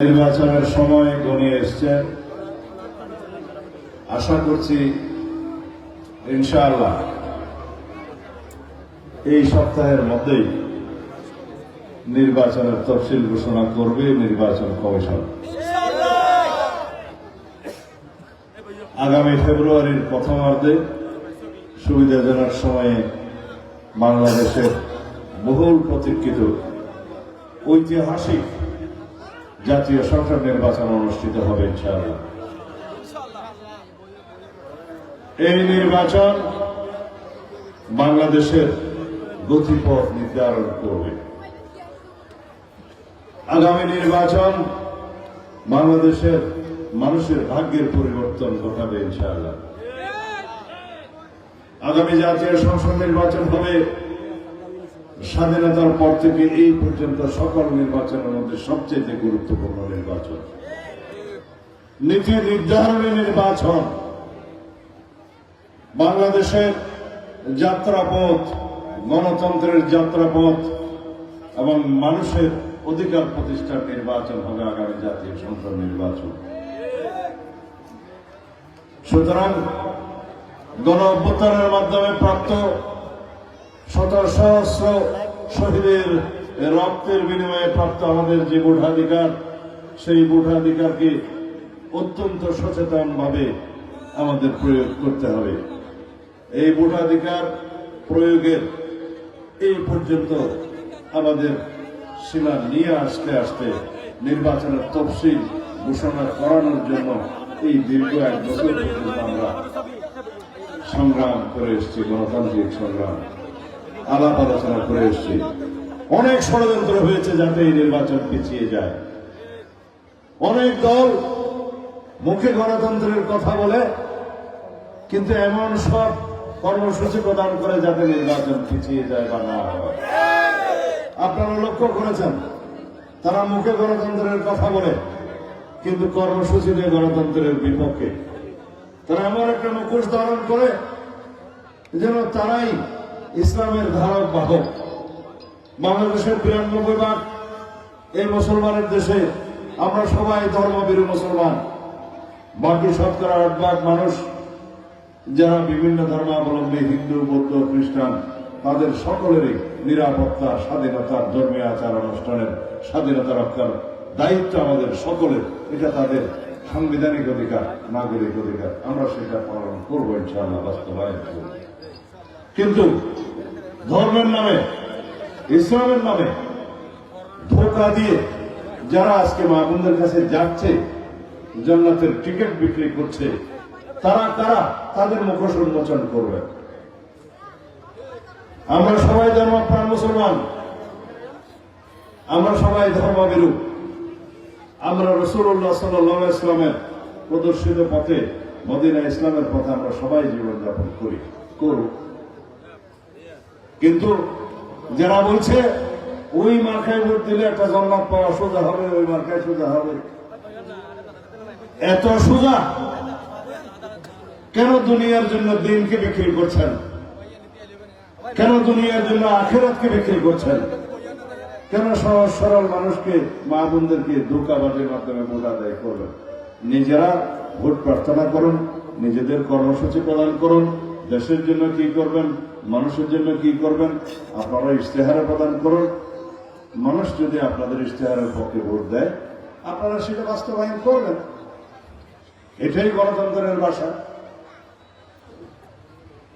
নির্বাচনের সময় গনিয়ে এসছে। আশা করছি, ইনশাআল্লাহ, এই সপ্তাহের মধ্যেই নির্বাচনের তফসিল ঘোষণা করবে নির্বাচন কমিশন। আগামী ফেব্রুয়ারির প্রথমার্ধে সুবিধাজনক সময়ে বাংলাদেশের বহুল প্রতীক্ষিত ঐতিহাসিক জাতীয় সংসদ নির্বাচন অনুষ্ঠিত হবে এই নির্বাচন বাংলাদেশের গতিপথ নির্ধারণ করবে। আগামী নির্বাচন বাংলাদেশের মানুষের ভাগ্যের পরিবর্তন ঘটাবে, ইনশাআল্লাহ। আগামী জাতীয় সংসদ নির্বাচন হবে স্বাধীনতার পর থেকে এই পর্যন্ত সকল নির্বাচনের মধ্যে সবচেয়ে গুরুত্বপূর্ণ নির্বাচন। নীতি নির্ধারণী নির্বাচন। বাংলাদেশের যাত্রাপথ, গণতন্ত্রের যাত্রাপথ এবং মানুষের অধিকার প্রতিষ্ঠার নির্বাচন হবে আগামী জাতীয় সংসদ নির্বাচন। সুতরাং গণ অভ্যুত্থানের মাধ্যমে প্রাপ্ত শত সহস্র শহীদের রক্তের বিনিময়ে প্রাপ্ত আমাদের যে ভোটাধিকার, সেই ভোটাধিকারকে অত্যন্ত সচেতন ভাবে আমাদের প্রয়োগ করতে হবে। এই ভোটাধিকার প্রয়োগের এই পর্যন্ত আমাদের সীমা নিয়ে আসতে আসতে নির্বাচনের তফসিল ঘোষণা করানোর জন্য এই দীর্ঘ এক বছর আমরা সংগ্রাম করে এসেছি, গণতান্ত্রিক সংগ্রাম। আলাপ আলোচনা করে এসেছি। অনেক ষড়যন্ত্র হয়েছে যাতে এই নির্বাচন পিছিয়ে যায়। অনেক দল মুখে গণতন্ত্রের কথা বলে, কিন্তু এমন সব কর্মসূচি প্রদান করে যাতে নির্বাচন পিছিয়ে যায় বা না হয়। আপনারা লক্ষ্য করেছেন, তারা মুখে গণতন্ত্রের কথা বলে, কিন্তু কর্মসূচিতে গণতন্ত্রের বিপক্ষে। তারা এমন একটা মুখোশ ধারণ করে, যেন তারাই ইসলামের ধারক বাহক বাংলাদেশের বিরানব্বই ভাগ এই মুসলমানের দেশে আমরা সবাই ধর্মবীর মুসলমান। বাকি শতকরা আট ভাগ মানুষ যারা বিভিন্ন ধর্মাবলম্বী হিন্দু, বৌদ্ধ, খ্রিস্টান, তাদের সকলেরই নিরাপত্তা স্বাধীনতার ধর্মীয় আচার অনুষ্ঠানের স্বাধীনতা রক্ষার দায়িত্ব আমাদের সকলের। এটা তাদের সাংবিধানিক অধিকার, নাগরিক অধিকার। আমরা সেটা পালন করব ইনশাআল্লাহ, বাস্তবায়ন করব। কিন্তু ধর্মের নামে, ইসলামের নামে ধোকা দিয়ে যারা আজকে মাহবুদের কাছে যাচ্ছে, জান্নাতের টিকিট বিক্রি করছে, তারা কারা? তাদের মুখোশ উন্মোচন করবে। আমরা সবাই ধর্মপ্রাণ মুসলমান। আমরা সবাই ধর্মবিরূপ। আমরা রসুল্লাহ সাল্লাহ ইসলামের প্রদর্শিত পথে মদিনা ইসলামের পথে আমরা সবাই জীবনযাপন করি। করব কিন্তু যারা বলছে, ওই মার্কায় ভোট দিলে একটা জন্মাত পাওয়া সোজা হবে, ওই মার্কায় সোজা হবে। এত সোজা? কেন দুনিয়ার জন্য দিনকে বিক্রি করছেন? কেন দুনিয়ার জন্য আখেরাতকে বিক্রি করছেন? কেন সহজ সরল মানুষকে, মা বোনদেরকে ধোকাবাজের মাধ্যমে ভোট আদায় করবেন? নিজেরা ভোট প্রার্থনা করুন, নিজেদের কর্মসূচি প্রদান করুন দেশের জন্য কি করবেন, মানুষের জন্য কি করবেন, আপনারা ইশতেহারে প্রদান করুন। মানুষ যদি আপনাদের ইশতেহারের পক্ষে ভোট দেয়, আপনারা সেটা বাস্তবায়ন করবেন। এটাই গণতন্ত্রের ভাষা।